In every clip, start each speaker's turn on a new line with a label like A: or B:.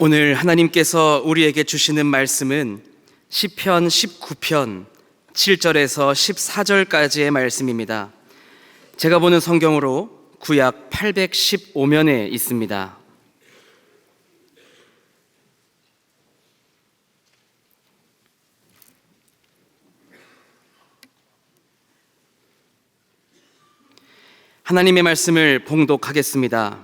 A: 오늘 하나님께서 우리에게 주시는 말씀은 시편 19편 7절에서 14절까지의 말씀입니다. 제가 보는 성경으로 구약 815면에 있습니다. 하나님의 말씀을 봉독하겠습니다.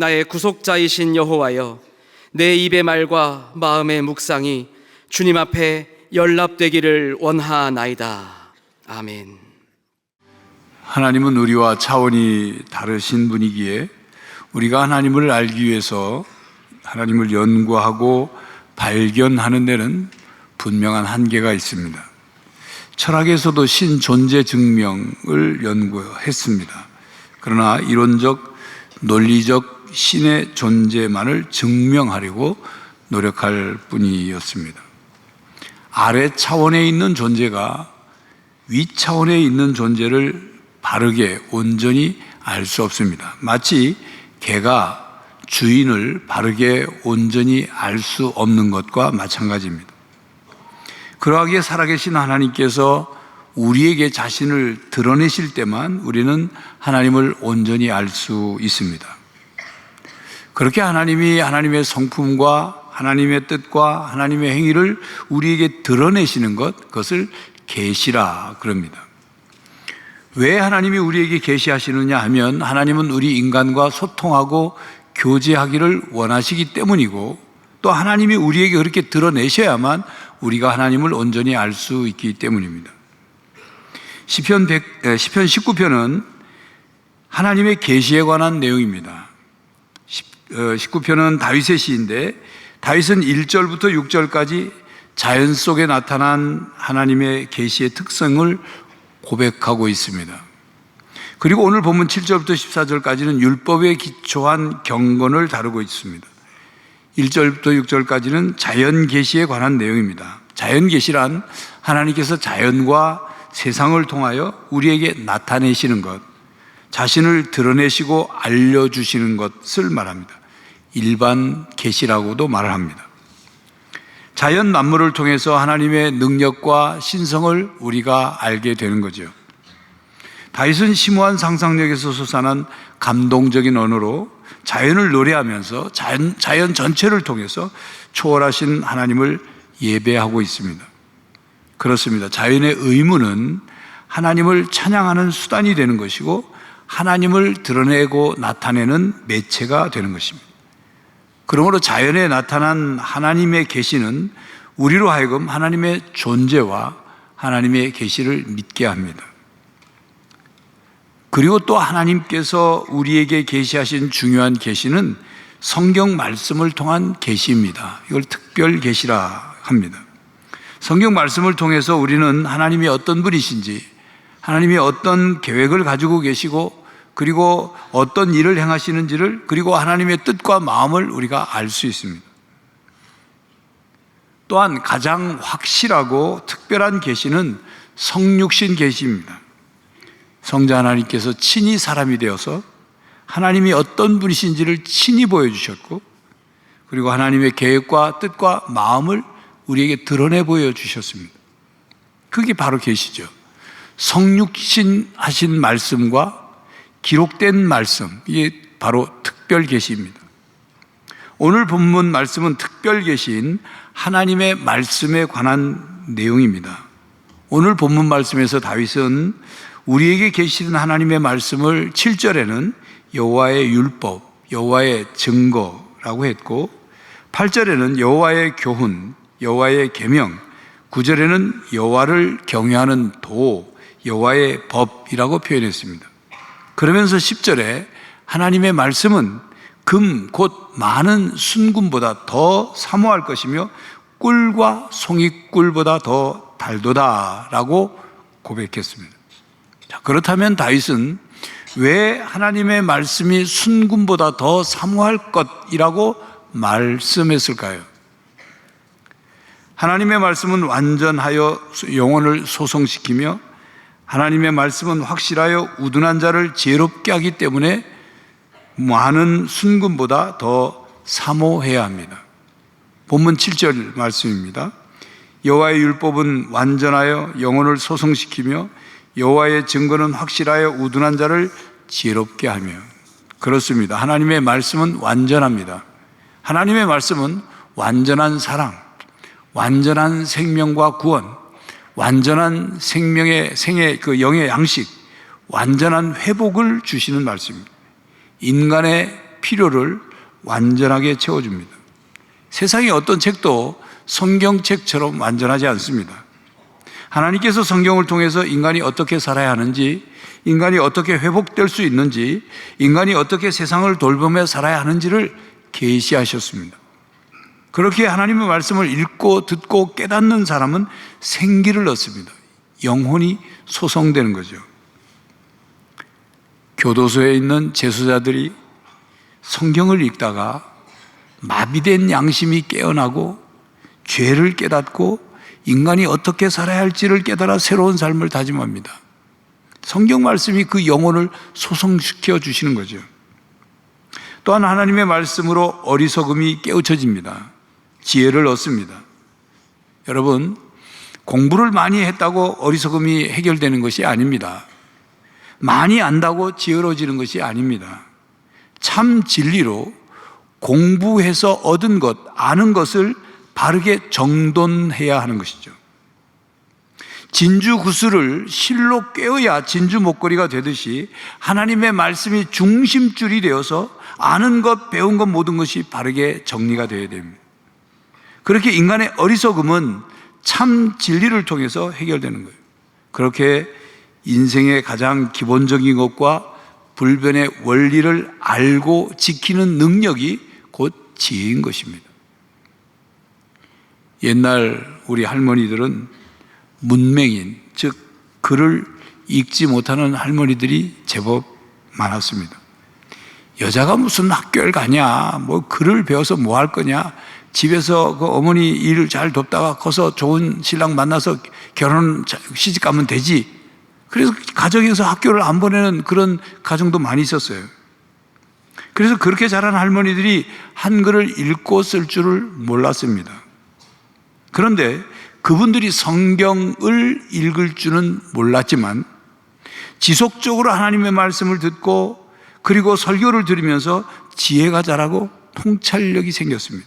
A: 나의 구속자이신 여호와여 내 입의 말과 마음의 묵상이 주님 앞에 연락되기를 원하나이다. 아멘.
B: 하나님은 우리와 차원이 다르신 분이기에 우리가 하나님을 알기 위해서 하나님을 연구하고 발견하는 데는 분명한 한계가 있습니다. 철학에서도 신 존재 증명을 연구했습니다. 그러나 이론적, 논리적 신의 존재만을 증명하려고 노력할 뿐이었습니다. 아래 차원에 있는 존재가 위 차원에 있는 존재를 바르게 온전히 알 수 없습니다. 마치 개가 주인을 바르게 온전히 알 수 없는 것과 마찬가지입니다. 그러하기에 살아계신 하나님께서 우리에게 자신을 드러내실 때만 우리는 하나님을 온전히 알 수 있습니다. 그렇게 하나님이 하나님의 성품과 하나님의 뜻과 하나님의 행위를 우리에게 드러내시는 것, 그것을 계시라 그럽니다. 왜 하나님이 우리에게 계시하시느냐 하면 하나님은 우리 인간과 소통하고 교제하기를 원하시기 때문이고 또 하나님이 우리에게 그렇게 드러내셔야만 우리가 하나님을 온전히 알 수 있기 때문입니다. 시편 100, 시편 19편은 하나님의 계시에 관한 내용입니다. 19편은 어, 다윗의 시인데 다윗은 1절부터 6절까지 자연 속에 나타난 하나님의 계시의 특성을 고백하고 있습니다. 그리고 오늘 본문 7절부터 14절까지는 율법에 기초한 경건을 다루고 있습니다. 1절부터 6절까지는 자연 계시에 관한 내용입니다. 자연 계시란 하나님께서 자연과 세상을 통하여 우리에게 나타내시는 것, 자신을 드러내시고 알려주시는 것을 말합니다. 일반 계시라고도 말을 합니다. 자연 만물을 통해서 하나님의 능력과 신성을 우리가 알게 되는 거죠. 다윗은 심오한 상상력에서 솟아난 감동적인 언어로 자연을 노래하면서 자연, 자연 전체를 통해서 초월하신 하나님을 예배하고 있습니다. 그렇습니다. 자연의 의무는 하나님을 찬양하는 수단이 되는 것이고 하나님을 드러내고 나타내는 매체가 되는 것입니다. 그러므로 자연에 나타난 하나님의 계시는 우리로 하여금 하나님의 존재와 하나님의 계시를 믿게 합니다. 그리고 또 하나님께서 우리에게 계시하신 중요한 계시는 성경 말씀을 통한 계시입니다. 이걸 특별 계시라 합니다. 성경 말씀을 통해서 우리는 하나님이 어떤 분이신지, 하나님이 어떤 계획을 가지고 계시고, 그리고 어떤 일을 행하시는지를, 그리고 하나님의 뜻과 마음을 우리가 알 수 있습니다. 또한 가장 확실하고 특별한 계시는 성육신 계시입니다. 성자 하나님께서 친히 사람이 되어서 하나님이 어떤 분이신지를 친히 보여주셨고, 그리고 하나님의 계획과 뜻과 마음을 우리에게 드러내 보여주셨습니다. 그게 바로 계시죠. 성육신 하신 말씀과 기록된 말씀, 이게 바로 특별 계시입니다. 오늘 본문 말씀은 특별 계신 하나님의 말씀에 관한 내용입니다. 오늘 본문 말씀에서 다윗은 우리에게 계시는 하나님의 말씀을 7절에는 여호와의 율법, 여호와의 증거라고 했고 8절에는 여호와의 교훈, 여호와의 계명, 9절에는 여호와를 경외하는 도, 여호와의 법이라고 표현했습니다. 그러면서 10절에 하나님의 말씀은 금, 곧 많은 순금보다 더 사모할 것이며 꿀과 송이꿀보다 더 달도다 라고 고백했습니다. 자, 그렇다면 다윗은 왜 하나님의 말씀이 순금보다 더 사모할 것이라고 말씀했을까요? 하나님의 말씀은 완전하여 영혼을 소성시키며 하나님의 말씀은 확실하여 우둔한 자를 지혜롭게 하기 때문에 많은 순금보다 더 사모해야 합니다. 본문 7절 말씀입니다. 여호와의 율법은 완전하여 영혼을 소성시키며 여호와의 증거는 확실하여 우둔한 자를 지혜롭게 하며 그렇습니다. 하나님의 말씀은 완전합니다. 하나님의 말씀은 완전한 사랑, 완전한 생명과 구원, 완전한 생명의 생의 그 영의 양식, 완전한 회복을 주시는 말씀입니다. 인간의 필요를 완전하게 채워줍니다. 세상의 어떤 책도 성경책처럼 완전하지 않습니다. 하나님께서 성경을 통해서 인간이 어떻게 살아야 하는지, 인간이 어떻게 회복될 수 있는지, 인간이 어떻게 세상을 돌보며 살아야 하는지를 계시하셨습니다. 그렇게 하나님의 말씀을 읽고 듣고 깨닫는 사람은 생기를 얻습니다. 영혼이 소성되는 거죠. 교도소에 있는 재수자들이 성경을 읽다가 마비된 양심이 깨어나고 죄를 깨닫고 인간이 어떻게 살아야 할지를 깨달아 새로운 삶을 다짐합니다. 성경 말씀이 그 영혼을 소성시켜 주시는 거죠. 또한 하나님의 말씀으로 어리석음이 깨우쳐집니다. 지혜를 얻습니다. 여러분, 공부를 많이 했다고 어리석음이 해결되는 것이 아닙니다. 많이 안다고 지혜로워지는 것이 아닙니다. 참 진리로 공부해서 얻은 것, 아는 것을 바르게 정돈해야 하는 것이죠. 진주 구슬을 실로 꿰어야 진주 목걸이가 되듯이 하나님의 말씀이 중심줄이 되어서 아는 것, 배운 것 모든 것이 바르게 정리가 되어야 됩니다. 그렇게 인간의 어리석음은 참 진리를 통해서 해결되는 거예요. 그렇게 인생의 가장 기본적인 것과 불변의 원리를 알고 지키는 능력이 곧 지혜인 것입니다. 옛날 우리 할머니들은 문맹인, 즉, 글을 읽지 못하는 할머니들이 제법 많았습니다. 여자가 무슨 학교를 가냐, 뭐 글을 배워서 뭐 할 거냐, 집에서 그 어머니 일을 잘 돕다가 커서 좋은 신랑 만나서 결혼, 시집 가면 되지. 그래서 가정에서 학교를 안 보내는 그런 가정도 많이 있었어요. 그래서 그렇게 자란 할머니들이 한글을 읽고 쓸 줄을 몰랐습니다. 그런데 그분들이 성경을 읽을 줄은 몰랐지만 지속적으로 하나님의 말씀을 듣고 그리고 설교를 들으면서 지혜가 자라고 통찰력이 생겼습니다.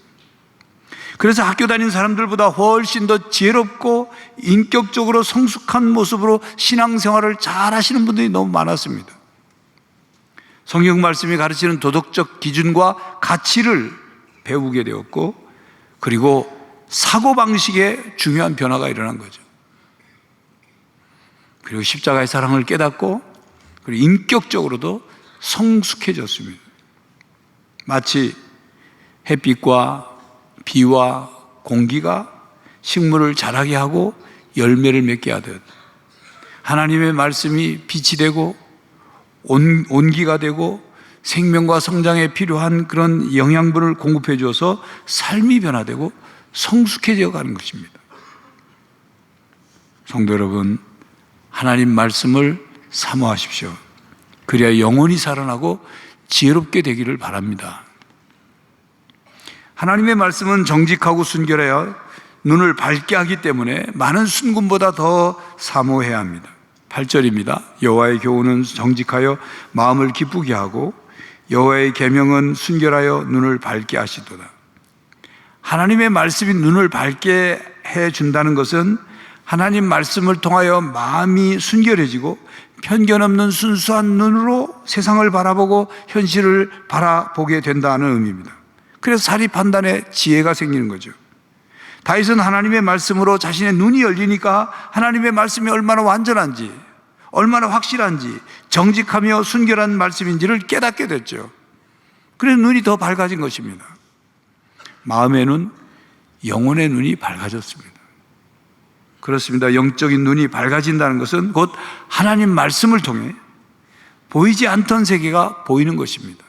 B: 그래서 학교 다닌 사람들보다 훨씬 더 지혜롭고 인격적으로 성숙한 모습으로 신앙생활을 잘 하시는 분들이 너무 많았습니다. 성경 말씀이 가르치는 도덕적 기준과 가치를 배우게 되었고, 그리고 사고방식에 중요한 변화가 일어난 거죠. 그리고 십자가의 사랑을 깨닫고, 그리고 인격적으로도 성숙해졌습니다. 마치 햇빛과 비와 공기가 식물을 자라게 하고 열매를 맺게 하듯 하나님의 말씀이 빛이 되고 온, 온기가 되고 생명과 성장에 필요한 그런 영양분을 공급해 주어서 삶이 변화되고 성숙해져 가는 것입니다. 성도 여러분, 하나님 말씀을 사모하십시오. 그래야 영원히 살아나고 지혜롭게 되기를 바랍니다. 하나님의 말씀은 정직하고 순결하여 눈을 밝게 하기 때문에 많은 순금보다 더 사모해야 합니다. 8절입니다. 여호와의 교훈은 정직하여 마음을 기쁘게 하고 여호와의 계명은 순결하여 눈을 밝게 하시도다. 하나님의 말씀이 눈을 밝게 해 준다는 것은 하나님 말씀을 통하여 마음이 순결해지고 편견 없는 순수한 눈으로 세상을 바라보고 현실을 바라보게 된다는 의미입니다. 그래서 사리 판단에 지혜가 생기는 거죠. 다윗은 하나님의 말씀으로 자신의 눈이 열리니까 하나님의 말씀이 얼마나 완전한지, 얼마나 확실한지, 정직하며 순결한 말씀인지를 깨닫게 됐죠. 그래서 눈이 더 밝아진 것입니다. 마음의 눈, 영혼의 눈이 밝아졌습니다. 그렇습니다. 영적인 눈이 밝아진다는 것은 곧 하나님 말씀을 통해 보이지 않던 세계가 보이는 것입니다.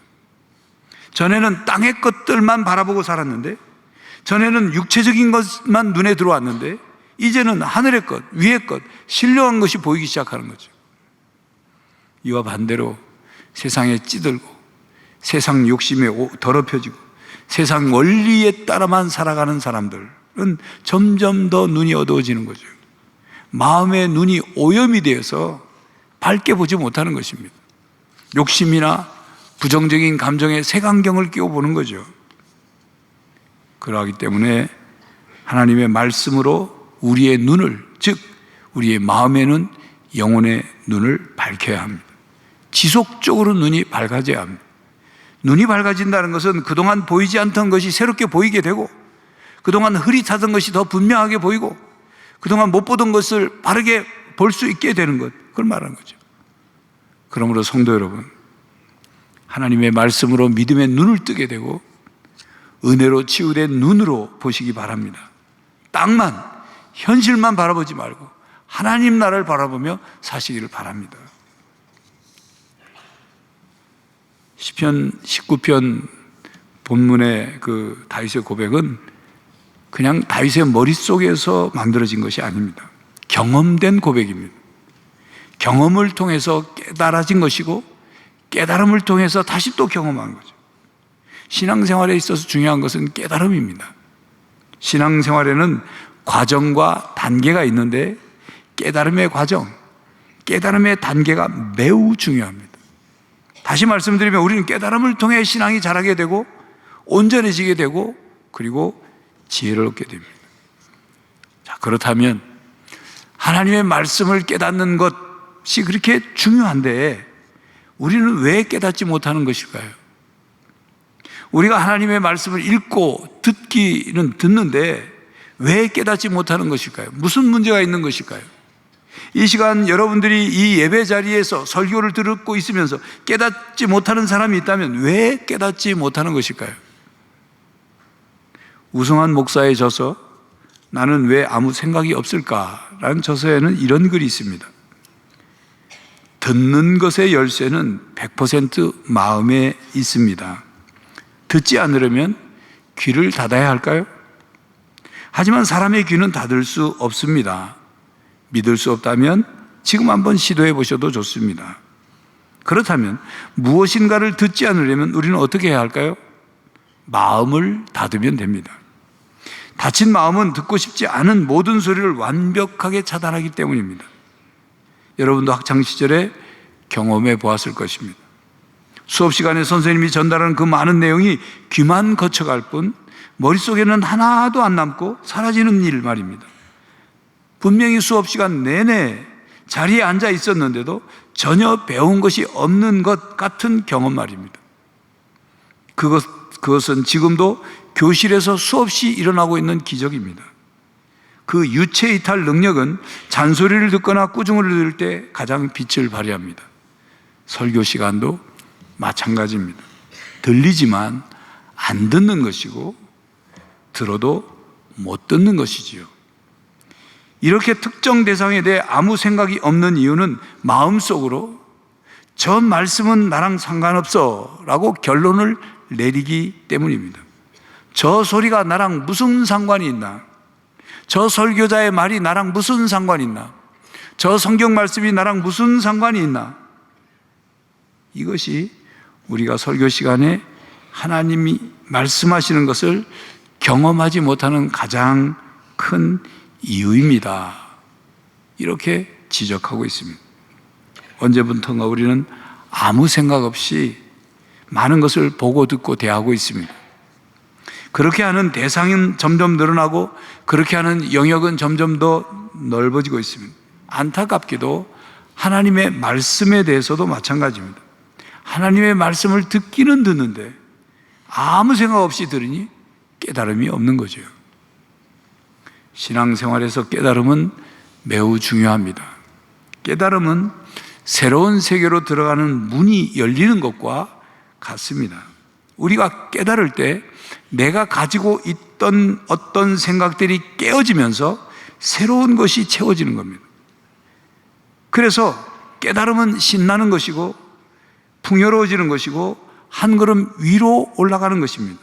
B: 전에는 땅의 것들만 바라보고 살았는데, 전에는 육체적인 것만 눈에 들어왔는데, 이제는 하늘의 것, 위의 것, 신령한 것이 보이기 시작하는 거죠. 이와 반대로 세상에 찌들고, 세상 욕심에 오- 더럽혀지고, 세상 원리에 따라만 살아가는 사람들은 점점 더 눈이 어두워지는 거죠. 마음의 눈이 오염이 되어서 밝게 보지 못하는 것입니다. 욕심이나 부정적인 감정에 색안경을 끼워 보는 거죠. 그러하기 때문에 하나님의 말씀으로 우리의 눈을, 즉, 우리의 마음의 눈, 영혼의 눈을 밝혀야 합니다. 지속적으로 눈이 밝아져야 합니다. 눈이 밝아진다는 것은 그동안 보이지 않던 것이 새롭게 보이게 되고, 그동안 흐릿하던 것이 더 분명하게 보이고, 그동안 못 보던 것을 바르게 볼 수 있게 되는 것, 그걸 말하는 거죠. 그러므로 성도 여러분, 하나님의 말씀으로 믿음의 눈을 뜨게 되고, 은혜로 치유된 눈으로 보시기 바랍니다. 땅만, 현실만 바라보지 말고, 하나님 나라를 바라보며 사시기를 바랍니다. 시편 19편 본문의 그 다윗의 고백은 그냥 다윗의 머릿속에서 만들어진 것이 아닙니다. 경험된 고백입니다. 경험을 통해서 깨달아진 것이고 깨달음을 통해서 다시 또 경험한 거죠. 신앙생활에 있어서 중요한 것은 깨달음입니다. 신앙생활에는 과정과 단계가 있는데 깨달음의 과정, 깨달음의 단계가 매우 중요합니다. 다시 말씀드리면 우리는 깨달음을 통해 신앙이 자라게 되고 온전해지게 되고 그리고 지혜를 얻게 됩니다. 자, 그렇다면 하나님의 말씀을 깨닫는 것이 그렇게 중요한데 우리는 왜 깨닫지 못하는 것일까요? 우리가 하나님의 말씀을 읽고 듣기는 듣는데 왜 깨닫지 못하는 것일까요? 무슨 문제가 있는 것일까요? 이 시간 여러분들이 이 예배 자리에서 설교를 듣고 있으면서 깨닫지 못하는 사람이 있다면 왜 깨닫지 못하는 것일까요? 우승한 목사의 저서 나는 왜 아무 생각이 없을까라는 저서에는 이런 글이 있습니다. 듣는 것의 열쇠는 100% 마음에 있습니다. 듣지 않으려면 귀를 닫아야 할까요? 하지만 사람의 귀는 닫을 수 없습니다. 믿을 수 없다면 지금 한번 시도해 보셔도 좋습니다. 그렇다면 무엇인가를 듣지 않으려면 우리는 어떻게 해야 할까요? 마음을 닫으면 됩니다. 닫힌 마음은 듣고 싶지 않은 모든 소리를 완벽하게 차단하기 때문입니다. 여러분도 학창 시절에 경험해 보았을 것입니다. 수업 시간에 선생님이 전달하는 그 많은 내용이 귀만 거쳐갈 뿐 머릿속에는 하나도 안 남고 사라지는 일 말입니다. 분명히 수업 시간 내내 자리에 앉아 있었는데도 전혀 배운 것이 없는 것 같은 경험 말입니다. 그것, 그것은 지금도 교실에서 수없이 일어나고 있는 기적입니다. 그 유체 이탈 능력은 잔소리를 듣거나 꾸중을 들을 때 가장 빛을 발휘합니다. 설교 시간도 마찬가지입니다. 들리지만 안 듣는 것이고 들어도 못 듣는 것이지요. 이렇게 특정 대상에 대해 아무 생각이 없는 이유는 마음속으로 저 말씀은 나랑 상관없어 라고 결론을 내리기 때문입니다. 저 소리가 나랑 무슨 상관이 있나? 저 설교자의 말이 나랑 무슨 상관이 있나? 저 성경 말씀이 나랑 무슨 상관이 있나? 이것이 우리가 설교 시간에 하나님이 말씀하시는 것을 경험하지 못하는 가장 큰 이유입니다. 이렇게 지적하고 있습니다. 언제부턴가 우리는 아무 생각 없이 많은 것을 보고 듣고 대하고 있습니다. 그렇게 하는 대상은 점점 늘어나고 그렇게 하는 영역은 점점 더 넓어지고 있습니다. 안타깝게도 하나님의 말씀에 대해서도 마찬가지입니다. 하나님의 말씀을 듣기는 듣는데 아무 생각 없이 들으니 깨달음이 없는 거죠. 신앙생활에서 깨달음은 매우 중요합니다. 깨달음은 새로운 세계로 들어가는 문이 열리는 것과 같습니다. 우리가 깨달을 때 내가 가지고 있던 어떤 생각들이 깨어지면서 새로운 것이 채워지는 겁니다. 그래서 깨달음은 신나는 것이고 풍요로워지는 것이고 한 걸음 위로 올라가는 것입니다.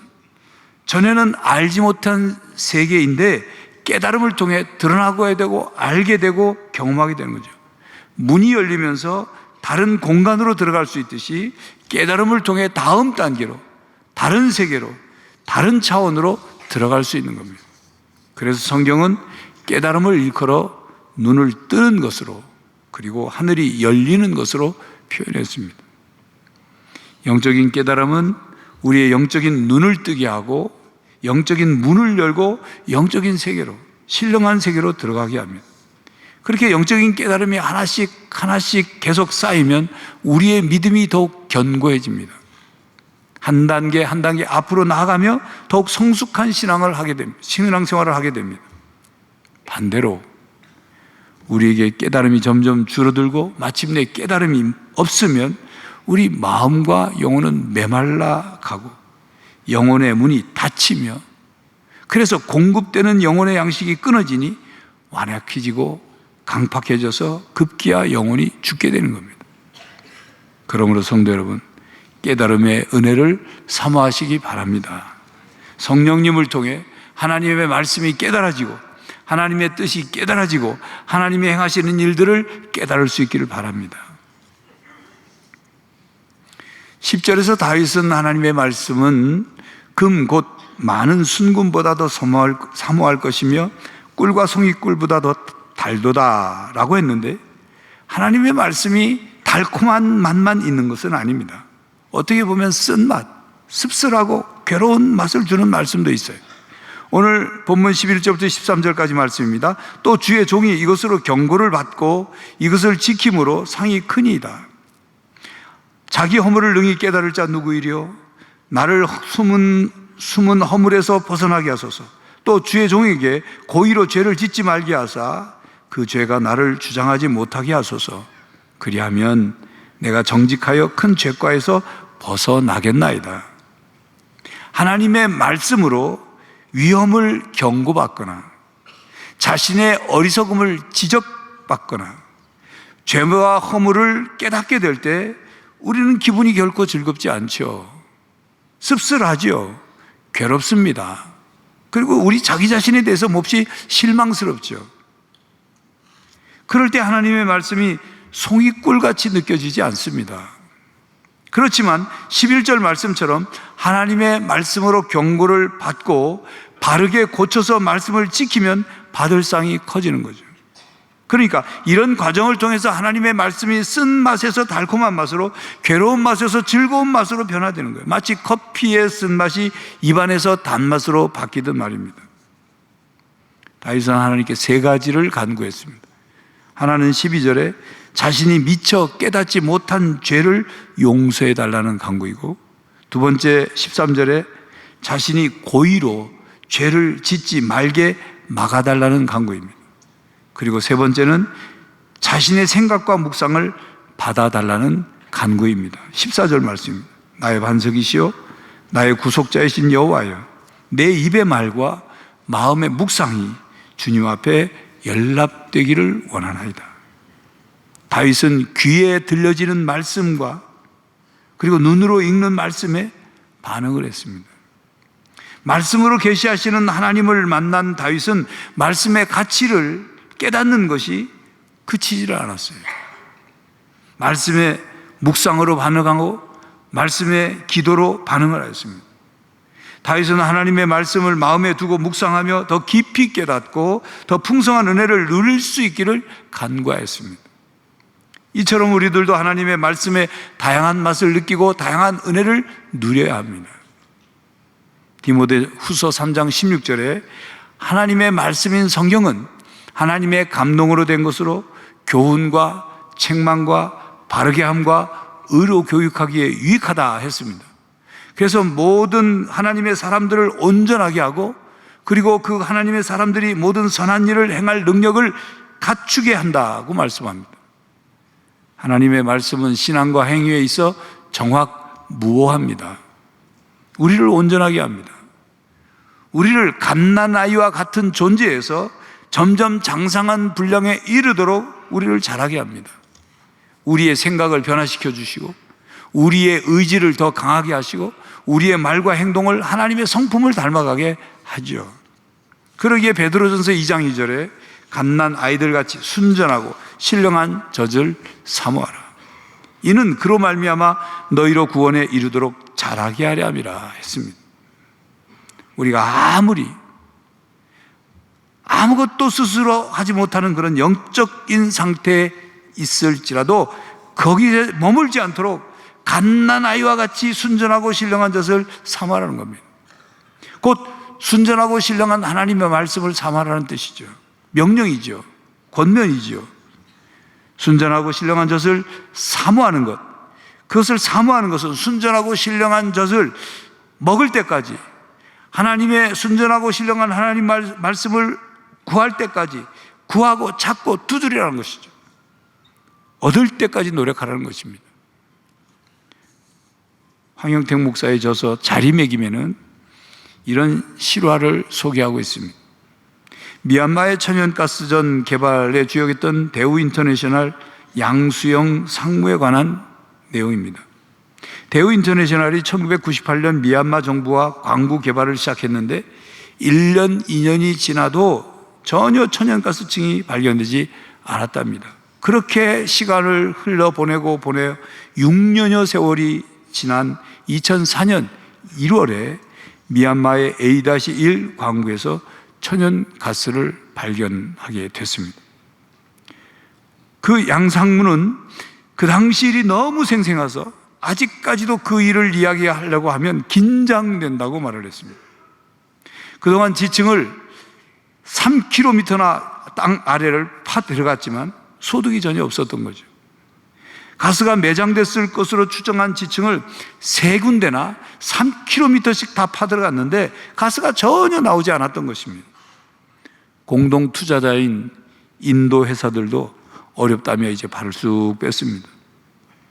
B: 전에는 알지 못한 세계인데 깨달음을 통해 드러나고야 되고 알게 되고 경험하게 되는 거죠. 문이 열리면서 다른 공간으로 들어갈 수 있듯이 깨달음을 통해 다음 단계로 다른 세계로 다른 차원으로 들어갈 수 있는 겁니다. 그래서 성경은 깨달음을 일컬어 눈을 뜨는 것으로 그리고 하늘이 열리는 것으로 표현했습니다. 영적인 깨달음은 우리의 영적인 눈을 뜨게 하고 영적인 문을 열고 영적인 세계로 신령한 세계로 들어가게 합니다. 그렇게 영적인 깨달음이 하나씩 하나씩 계속 쌓이면 우리의 믿음이 더욱 견고해집니다. 한 단계 한 단계 앞으로 나아가며 더욱 성숙한 신앙을 하게 됩니다. 신앙 생활을 하게 됩니다. 반대로 우리에게 깨달음이 점점 줄어들고 마침내 깨달음이 없으면 우리 마음과 영혼은 메말라 가고 영혼의 문이 닫히며 그래서 공급되는 영혼의 양식이 끊어지니 완약해지고 강팍해져서 급기야 영혼이 죽게 되는 겁니다. 그러므로 성도 여러분, 깨달음의 은혜를 사모하시기 바랍니다. 성령님을 통해 하나님의 말씀이 깨달아지고 하나님의 뜻이 깨달아지고 하나님이 행하시는 일들을 깨달을 수 있기를 바랍니다. 10절에서 다윗은 하나님의 말씀은 금 곧 많은 순금보다 더 사모할, 사모할 것이며 꿀과 송이꿀보다 더 달도다 라고 했는데 하나님의 말씀이 달콤한 맛만 있는 것은 아닙니다. 어떻게 보면 쓴맛, 씁쓸하고 괴로운 맛을 주는 말씀도 있어요. 오늘 본문 11절부터 13절까지 말씀입니다. 또 주의 종이 이것으로 경고를 받고 이것을 지킴으로 상이 크니이다. 자기 허물을 능히 깨달을 자 누구이리요? 나를 숨은, 숨은 허물에서 벗어나게 하소서. 또 주의 종에게 고의로 죄를 짓지 말게 하사 그 죄가 나를 주장하지 못하게 하소서. 그리하면 내가 정직하여 큰 죄과에서 벗어나겠나이다. 하나님의 말씀으로 위험을 경고받거나 자신의 어리석음을 지적받거나 죄와 허물을 깨닫게 될 때 우리는 기분이 결코 즐겁지 않죠. 씁쓸하죠. 괴롭습니다. 그리고 우리 자기 자신에 대해서 몹시 실망스럽죠. 그럴 때 하나님의 말씀이 송이꿀 같이 느껴지지 않습니다. 그렇지만 11절 말씀처럼 하나님의 말씀으로 경고를 받고 바르게 고쳐서 말씀을 지키면 받을 상이 커지는 거죠. 그러니까 이런 과정을 통해서 하나님의 말씀이 쓴 맛에서 달콤한 맛으로 괴로운 맛에서 즐거운 맛으로 변화되는 거예요. 마치 커피의 쓴맛이 입안에서 단맛으로 바뀌듯 말입니다. 다윗은 하나님께 세 가지를 간구했습니다. 하나는 12절에 자신이 미처 깨닫지 못한 죄를 용서해 달라는 간구이고 두 번째 13절에 자신이 고의로 죄를 짓지 말게 막아달라는 간구입니다. 그리고 세 번째는 자신의 생각과 묵상을 받아달라는 간구입니다. 14절 말씀입니다. 나의 반석이시요 나의 구속자이신 여호와여 내 입의 말과 마음의 묵상이 주님 앞에 연락되기를 원하나이다. 다윗은 귀에 들려지는 말씀과 그리고 눈으로 읽는 말씀에 반응을 했습니다. 말씀으로 계시하시는 하나님을 만난 다윗은 말씀의 가치를 깨닫는 것이 그치지를 않았어요. 말씀의 묵상으로 반응하고 말씀의 기도로 반응을 하였습니다. 다윗은 하나님의 말씀을 마음에 두고 묵상하며 더 깊이 깨닫고 더 풍성한 은혜를 누릴 수 있기를 간구하였습니다. 이처럼 우리들도 하나님의 말씀에 다양한 맛을 느끼고 다양한 은혜를 누려야 합니다. 디모데 후서 3장 16절에 하나님의 말씀인 성경은 하나님의 감동으로 된 것으로 교훈과 책망과 바르게 함과 의로 교육하기에 유익하다 했습니다. 그래서 모든 하나님의 사람들을 온전하게 하고 그리고 그 하나님의 사람들이 모든 선한 일을 행할 능력을 갖추게 한다고 말씀합니다. 하나님의 말씀은 신앙과 행위에 있어 정확무오합니다. 우리를 온전하게 합니다. 우리를 갓난아이와 같은 존재에서 점점 장상한 분량에 이르도록 우리를 자라게 합니다. 우리의 생각을 변화시켜 주시고 우리의 의지를 더 강하게 하시고 우리의 말과 행동을 하나님의 성품을 닮아가게 하죠. 그러기에 베드로전서 2장 2절에 갓난 아이들 같이 순전하고 신령한 젖을 사모하라. 이는 그로 말미암아 너희로 구원에 이르도록 자라게 하려 함이라 했습니다. 우리가 아무리 아무것도 스스로 하지 못하는 그런 영적인 상태에 있을지라도 거기에 머물지 않도록 갓난 아이와 같이 순전하고 신령한 젖을 사모하라는 겁니다. 곧 순전하고 신령한 하나님의 말씀을 사모하라는 뜻이죠. 명령이죠. 권면이죠. 순전하고 신령한 젖을 사모하는 것. 그것을 사모하는 것은 순전하고 신령한 젖을 먹을 때까지 하나님의 순전하고 신령한 하나님 말, 말씀을 구할 때까지 구하고 찾고 두드리라는 것이죠. 얻을 때까지 노력하라는 것입니다. 황영택 목사의 저서 자리매김에는 이런 실화를 소개하고 있습니다. 미얀마의 천연가스전 개발에 주역했던 대우 인터내셔널 양수영 상무에 관한 내용입니다. 대우 인터내셔널이 1998년 미얀마 정부와 광구 개발을 시작했는데 1년, 2년이 지나도 전혀 천연가스층이 발견되지 않았답니다. 그렇게 시간을 흘러 보내고 보내 6년여 세월이 지난 2004년 1월에 미얀마의 A-1 광구에서 천연 가스를 발견하게 됐습니다. 그 양상무는 그 당시 일이 너무 생생해서 아직까지도 그 일을 이야기하려고 하면 긴장된다고 말을 했습니다. 그동안 지층을 3km나 땅 아래를 파 들어갔지만 소득이 전혀 없었던 거죠. 가스가 매장됐을 것으로 추정한 지층을 세 군데나 3km씩 다 파들어갔는데 가스가 전혀 나오지 않았던 것입니다. 공동 투자자인 인도 회사들도 어렵다며 이제 발을 쑥 뺐습니다.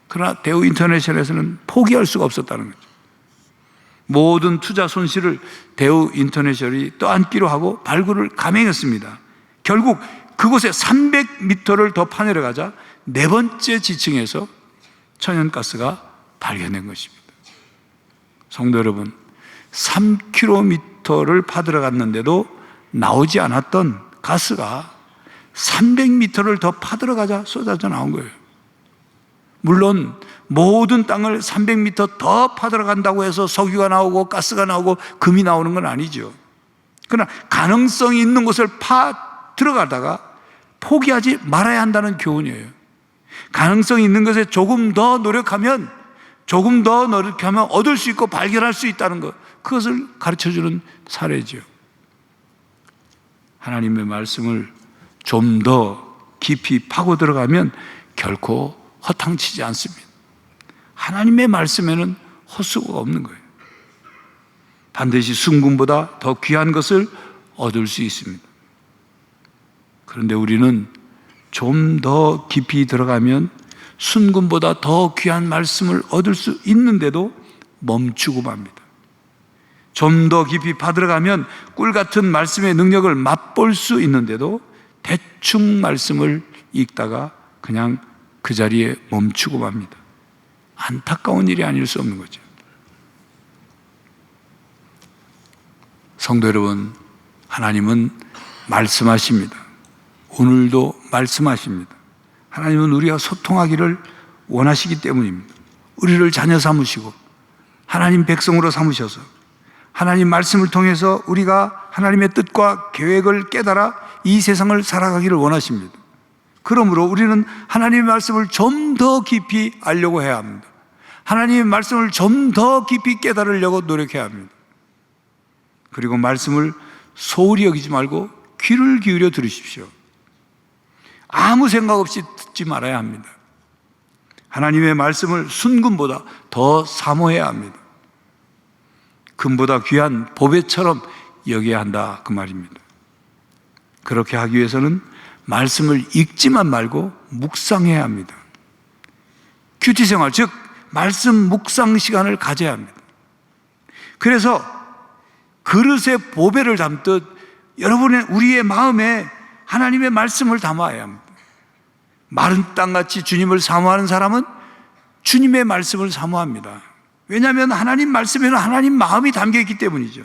B: 그러나 대우 인터내셔널에서는 포기할 수가 없었다는 거죠. 모든 투자 손실을 대우 인터내셔널이 떠안기로 하고 발굴을 감행했습니다. 결국 그곳에 300m를 더 파내려 가자 네 번째 지층에서 천연가스가 발견된 것입니다. 성도 여러분, 3km를 파들어 갔는데도 나오지 않았던 가스가 300m를 더 파들어 가자 쏟아져 나온 거예요. 물론 모든 땅을 300m 더 파들어 간다고 해서 석유가 나오고 가스가 나오고 금이 나오는 건 아니죠. 그러나 가능성이 있는 곳을 파 들어가다가 포기하지 말아야 한다는 교훈이에요. 가능성이 있는 것에 조금 더 노력하면 조금 더 노력하면 얻을 수 있고 발견할 수 있다는 것. 그것을 가르쳐 주는 사례죠. 하나님의 말씀을 좀 더 깊이 파고 들어가면 결코 허탕치지 않습니다. 하나님의 말씀에는 헛수고가 없는 거예요. 반드시 순금보다 더 귀한 것을 얻을 수 있습니다. 그런데 우리는 좀 더 깊이 들어가면 순금보다 더 귀한 말씀을 얻을 수 있는데도 멈추고 맙니다. 좀 더 깊이 파들어가면 꿀 같은 말씀의 능력을 맛볼 수 있는데도 대충 말씀을 읽다가 그냥 그 자리에 멈추고 맙니다. 안타까운 일이 아닐 수 없는 거죠. 성도 여러분, 하나님은 말씀하십니다. 오늘도 말씀하십니다. 하나님은 우리가 소통하기를 원하시기 때문입니다. 우리를 자녀 삼으시고 하나님 백성으로 삼으셔서 하나님 말씀을 통해서 우리가 하나님의 뜻과 계획을 깨달아 이 세상을 살아가기를 원하십니다. 그러므로 우리는 하나님의 말씀을 좀 더 깊이 알려고 해야 합니다. 하나님의 말씀을 좀 더 깊이 깨달으려고 노력해야 합니다. 그리고 말씀을 소홀히 여기지 말고 귀를 기울여 들으십시오. 아무 생각 없이 듣지 말아야 합니다. 하나님의 말씀을 순금보다 더 사모해야 합니다. 금보다 귀한 보배처럼 여겨야 한다 그 말입니다. 그렇게 하기 위해서는 말씀을 읽지만 말고 묵상해야 합니다. 큐티 생활, 즉 말씀 묵상 시간을 가져야 합니다. 그래서 그릇에 보배를 담듯 여러분의 우리의 마음에 하나님의 말씀을 담아야 합니다. 마른 땅같이 주님을 사모하는 사람은 주님의 말씀을 사모합니다. 왜냐하면 하나님 말씀에는 하나님 마음이 담겨 있기 때문이죠.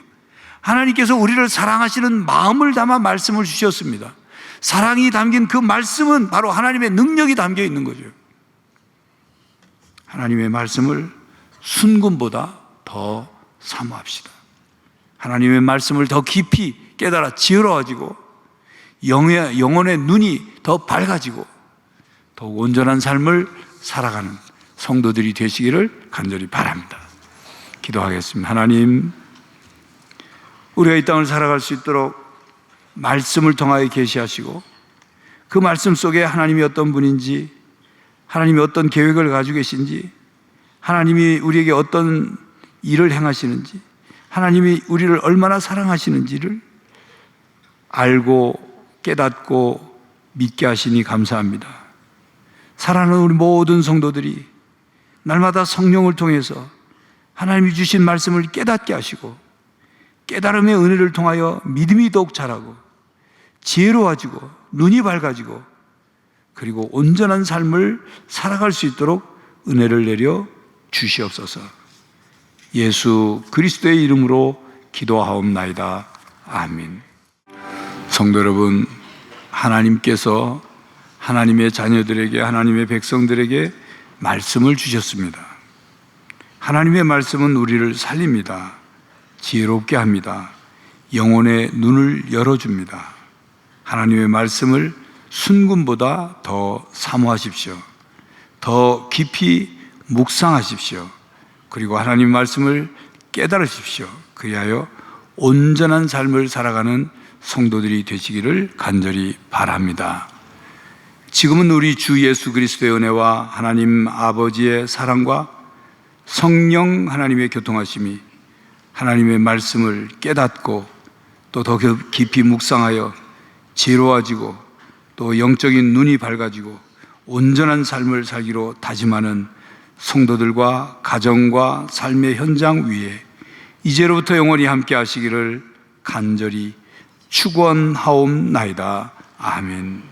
B: 하나님께서 우리를 사랑하시는 마음을 담아 말씀을 주셨습니다. 사랑이 담긴 그 말씀은 바로 하나님의 능력이 담겨 있는 거죠. 하나님의 말씀을 순금보다 더 사모합시다. 하나님의 말씀을 더 깊이 깨달아 지혜로워지고 영의, 영혼의 눈이 더 밝아지고 더 온전한 삶을 살아가는 성도들이 되시기를 간절히 바랍니다. 기도하겠습니다. 하나님, 우리가 이 땅을 살아갈 수 있도록 말씀을 통하여 계시하시고 그 말씀 속에 하나님이 어떤 분인지 하나님이 어떤 계획을 가지고 계신지 하나님이 우리에게 어떤 일을 행하시는지 하나님이 우리를 얼마나 사랑하시는지를 알고 깨닫고 믿게 하시니 감사합니다. 사랑하는 우리 모든 성도들이 날마다 성령을 통해서 하나님이 주신 말씀을 깨닫게 하시고 깨달음의 은혜를 통하여 믿음이 더욱 자라고 지혜로워지고 눈이 밝아지고 그리고 온전한 삶을 살아갈 수 있도록 은혜를 내려 주시옵소서. 예수 그리스도의 이름으로 기도하옵나이다. 아멘. 성도 여러분, 하나님께서 하나님의 자녀들에게, 하나님의 백성들에게 말씀을 주셨습니다. 하나님의 말씀은 우리를 살립니다. 지혜롭게 합니다. 영혼의 눈을 열어줍니다. 하나님의 말씀을 순금보다 더 사모하십시오. 더 깊이 묵상하십시오. 그리고 하나님 말씀을 깨달으십시오. 그리하여 온전한 삶을 살아가는 성도들이 되시기를 간절히 바랍니다. 지금은 우리 주 예수 그리스도의 은혜와 하나님 아버지의 사랑과 성령 하나님의 교통하심이 하나님의 말씀을 깨닫고 또 더 깊이 묵상하여 지혜로워지고 또 영적인 눈이 밝아지고 온전한 삶을 살기로 다짐하는 성도들과 가정과 삶의 현장 위에 이제로부터 영원히 함께 하시기를 간절히 축원하옵나이다. 아멘.